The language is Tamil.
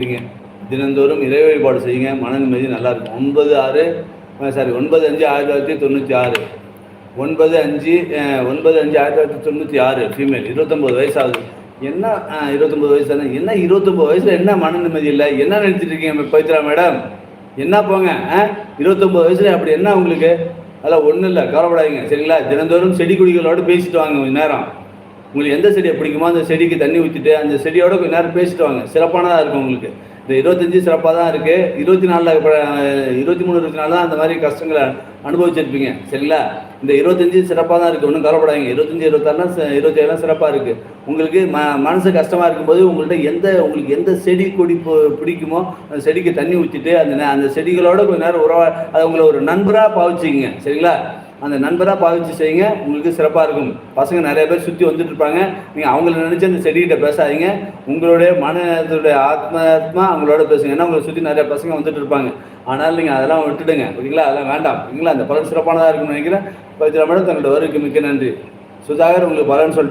செய்யுங்க. தினந்தோறும் இறை வழிபாடு செய்யுங்க. மன நிம்மதி நல்லா இருக்கும். ஒன்பது ஆறு சாரி ஒன்பது அஞ்சு ஆயிரத்தி தொள்ளாயிரத்தி தொண்ணூற்றி ஆறு. ஒன்பது அஞ்சு ஒன்பது அஞ்சு ஆயிரத்தி தொள்ளாயிரத்தி தொண்ணூற்றி ஆறு ஃபீமேல் இருபத்தொம்போது வயசு ஆகுது என்ன இருபத்தொம்பது இருபத்தொம்போது வயசு தானே? என்ன இருபத்தொம்போது வயசில் என்ன மன நிம்மதி இல்லை? என்ன நினச்சிட்டு இருக்கீங்க பவித்ரா மேடம்? என்ன போங்க ஆ? இருபத்தொம்போது வயசில் அப்படி என்ன உங்களுக்கு? அதெல்லாம் ஒன்றும் இல்லை. கவலைப்படாதீங்க. சரிங்களா? தினந்தோறும் செடி கொடிகளோடு பேசிட்டு வாங்க கொஞ்சம் நேரம். உங்களுக்கு எந்த செடியை பிடிக்குமோ அந்த செடிக்கு தண்ணி ஊற்றிட்டு அந்த செடியோட கொஞ்ச நேரம் பேசிட்டு வாங்க. சிறப்பானதாக இருக்கும் உங்களுக்கு. இந்த இருபத்தஞ்சி சிறப்பாக தான் இருக்குது இருபத்தி நாலில் இருபத்தி மூணு இருபத்தி நாலு தான் அந்த மாதிரி கஷ்டங்களை அனுபவிச்சிருப்பீங்க. சரிங்களா? இந்த இருபத்தஞ்சி சிறப்பாக தான் இருக்குது ஒன்றும் கவலைப்படாதீங்க. இருபத்தஞ்சி இருபத்தாறுலாம் இருபத்தேழுலாம் சிறப்பாக இருக்குது உங்களுக்கு ம மனசு கஷ்டமாக இருக்கும்போது உங்கள்கிட்ட எந்த உங்களுக்கு எந்த செடி கொடி பிடிக்குமோ அந்த செடிக்கு தண்ணி ஊற்றிட்டு அந்த அந்த செடிகளோட கொஞ்ச நேரம் உறவா அதை உங்களை ஒரு நண்பராக பாவிச்சிங்க சரிங்களா? அந்த நண்பராக பாவிச்சு செய்யுங்க. உங்களுக்கு சிறப்பாக இருக்கும். பசங்க நிறைய பேர் சுற்றி வந்துட்டு இருப்பாங்க. நீங்கள் அவங்கள நினச்சி அந்த செடிகிட்ட பேசாதீங்க. உங்களுடைய மனதுடைய ஆத்மாத்மா அவங்களோட பேசுங்க. ஏன்னா உங்களை சுற்றி நிறைய பசங்க வந்துட்டு இருப்பாங்க. ஆனால் நீங்கள் அதெல்லாம் விட்டுடுங்க. ஓகேங்களா? அதெல்லாம் வேண்டாம். ஓகேங்களா? அந்த பலன் சிறப்பானதாக இருக்கும்னு நினைக்கிறேன். பவித்ரா மேடம் தங்களோட வருகைக்கு மிக்க நன்றி. சுதாகர் உங்களுக்கு பலன் சொல்லிட்டேன்.